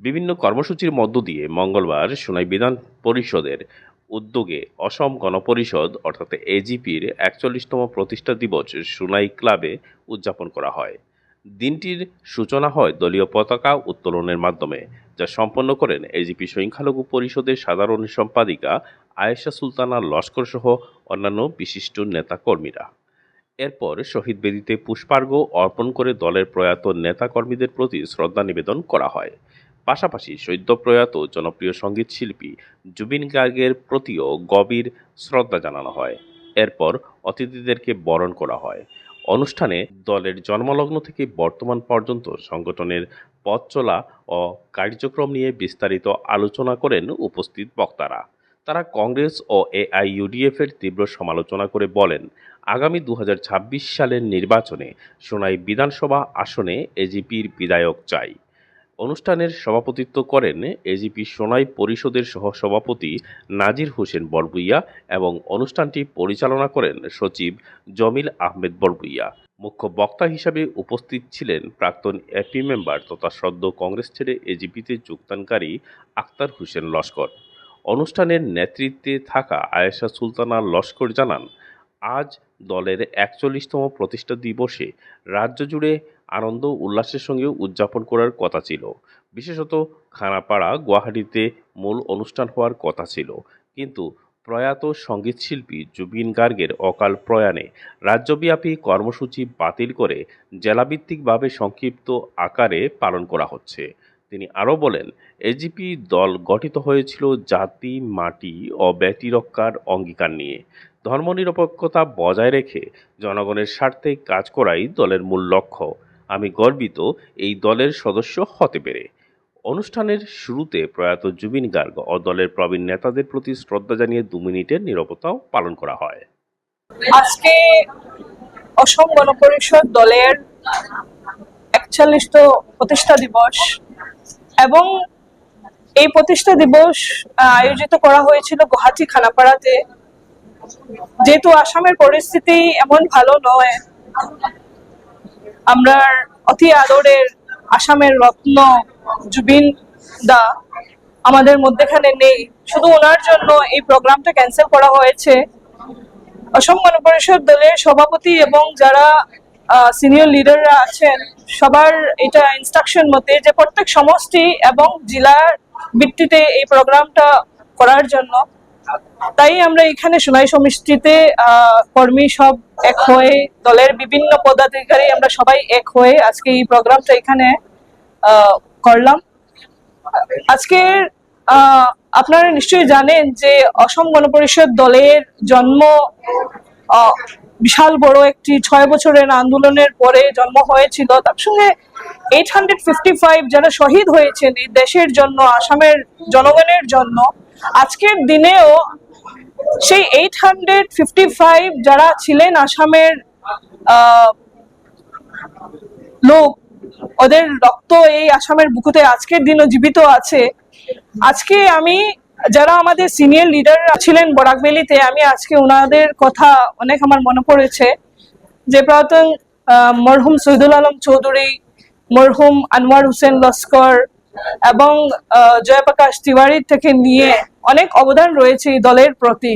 বিভিন্ন কর্মসূচির মধ্য দিয়ে মঙ্গলবার সোনাই বিধান পরিষদের উদ্যোগে অসম গণপরিষদ, অর্থাৎ এজিপির একচল্লিশতম প্রতিষ্ঠা দিবস সোনাই ক্লাবে উদযাপন করা হয়। দিনটির সূচনা হয় দলীয় পতাকা উত্তোলনের মাধ্যমে, যা সম্পন্ন করেন এজিপি সংখ্যালঘু পরিষদের সাধারণ সম্পাদিকা আয়েশা সুলতানা লস্কর সহ অন্যান্য বিশিষ্ট নেতাকর্মীরা। এরপর শহীদ বেদিতে পুষ্পার্ঘ অর্পণ করে দলের প্রয়াত নেতাকর্মীদের প্রতি শ্রদ্ধা নিবেদন করা হয়। পাশাপাশি সদ্য প্রয়াত জনপ্রিয় সংগীত শিল্পী জুবিন গার্গের প্রতিও গভীর শ্রদ্ধা জানানো হয়। এরপর অতিথিদেরকে বরণ করা হয়। অনুষ্ঠানে দলের জন্মলগ্ন থেকে বর্তমান পর্যন্ত সংগঠনের পথ চলা ও কার্যক্রম নিয়ে বিস্তারিত আলোচনা করেন উপস্থিত বক্তারা। তারা কংগ্রেস ও এআইইউডিএফ এর তীব্র সমালোচনা করে বলেন, আগামী দু হাজার ছাব্বিশ সালের নির্বাচনে সোনাই বিধানসভা আসনে এজিপির বিধায়ক চাই। অনুষ্ঠানের সভাপতিত্ব করেন এজিপি সোনাই পরিষদের সহসভাপতি নাজির হোসেন বরবুইয়া এবং অনুষ্ঠানটি পরিচালনা করেন সচিব জমিল আহমেদ বরবুইয়া মুখ্য বক্তা হিসাবে উপস্থিত ছিলেন প্রাক্তন এপি মেম্বার তথা সদ্য কংগ্রেস ছেড়ে এজিপিতে যোগদানকারী আক্তার হোসেন লস্কর। অনুষ্ঠানের নেতৃত্বে থাকা আয়েশা সুলতানা লস্কর জানান, আজ দলের একচল্লিশতম প্রতিষ্ঠা দিবসে রাজ্য জুড়ে আনন্দ উল্লাসের সঙ্গে উদযাপন করার কথা ছিল। বিশেষত খানাপাড়া গুয়াহাটিতে মূল অনুষ্ঠান হওয়ার কথা ছিল। কিন্তু প্রয়াত সঙ্গীতশিল্পী জুবিন গার্গের অকাল প্রয়াণে রাজ্যব্যাপী কর্মসূচি বাতিল করে জেলাভিত্তিকভাবে সংক্ষিপ্ত আকারে পালন করা হচ্ছে। তিনি আরও বলেন এজিপি দল গঠিত হয়েছিল জাতি, মাটি ও ব্যক্তি রক্ষার অঙ্গীকার নিয়ে। ধর্মনিরপেক্ষতা বজায় রেখে জনগণের স্বার্থে কাজ করাই দলের মূল লক্ষ্য। আমি গর্বিত এই দলের সদস্য হতে পেরে। অনুষ্ঠানের শুরুতে প্রয়াত জুবিন গার্গ ও দলের প্রবীণ নেতাদের প্রতি শ্রদ্ধা জানিয়ে দু মিনিটের নীরবতাও পালন করা হয়। আজকে অসম গণপরিষদ দলের একচল্লিশতম প্রতিষ্ঠা দিবস এবং এই প্রতিষ্ঠা দিবস আয়োজিত করা হয়েছিল গুয়াহাটি খানাপাড়াতে। যেহেতু আসামের পরিস্থিতি এমন ভালো নয় আমরা অতি আদরের আসামের রত্ন জুবিন দা আমাদের মধ্যেখানে নেই। শুধু ওনার জন্য এই প্রোগ্রামটা ক্যান্সেল করা হয়েছে। অসম গণপরিষদ দলের সভাপতি এবং যারা সিনিয়র লিডাররা আছেন, সবার এটা ইনস্ট্রাকশন মতে যে প্রত্যেক সমষ্টি এবং জেলার ভিত্তিতে এই প্রোগ্রামটা করার জন্য তাই আমরা এখানে সোনাই সমষ্টিতে কর্মী সব এক হয়ে দলের বিভিন্ন পদাধিকারী আমরা সবাই এক হয়ে আজকে এই প্রোগ্রামটা এখানে করলাম। আজকে আহ, আপনারা নিশ্চয়ই জানেন যে অসম গণপরিষদ দলের জন্ম বিশাল বড় একটি ছয় বছরের আন্দোলনের পরে জন্ম হয়েছিল। তার সঙ্গে এইট হান্ড্রেড ফিফটি ফাইভ যারা শহীদ হয়েছেন এই দেশের জন্য আসামের জনগণের জন্য আজকের দিনেও সেই এইট হান্ড্রেড যারা ছিলেন আসামের লোক ওদের রক্ত এই আসামের বুকুতে আজকের দিনও জীবিত আছে। আজকে আমি যারা আমাদের সিনিয়র লিডার ছিলেন বরাকবেলিতে আমি আজকে ওনাদের কথা অনেক আমার মনে পড়েছে। যে প্রাক্তন আহ, মরহুম শহীদুল আলম চৌধুরী মরহুম আনোয়ার হোসেন লস্কর এবং জয়প্রকাশ তিওয়ারির থেকে নিয়ে অনেক অবদান রয়েছে এই দলের প্রতি।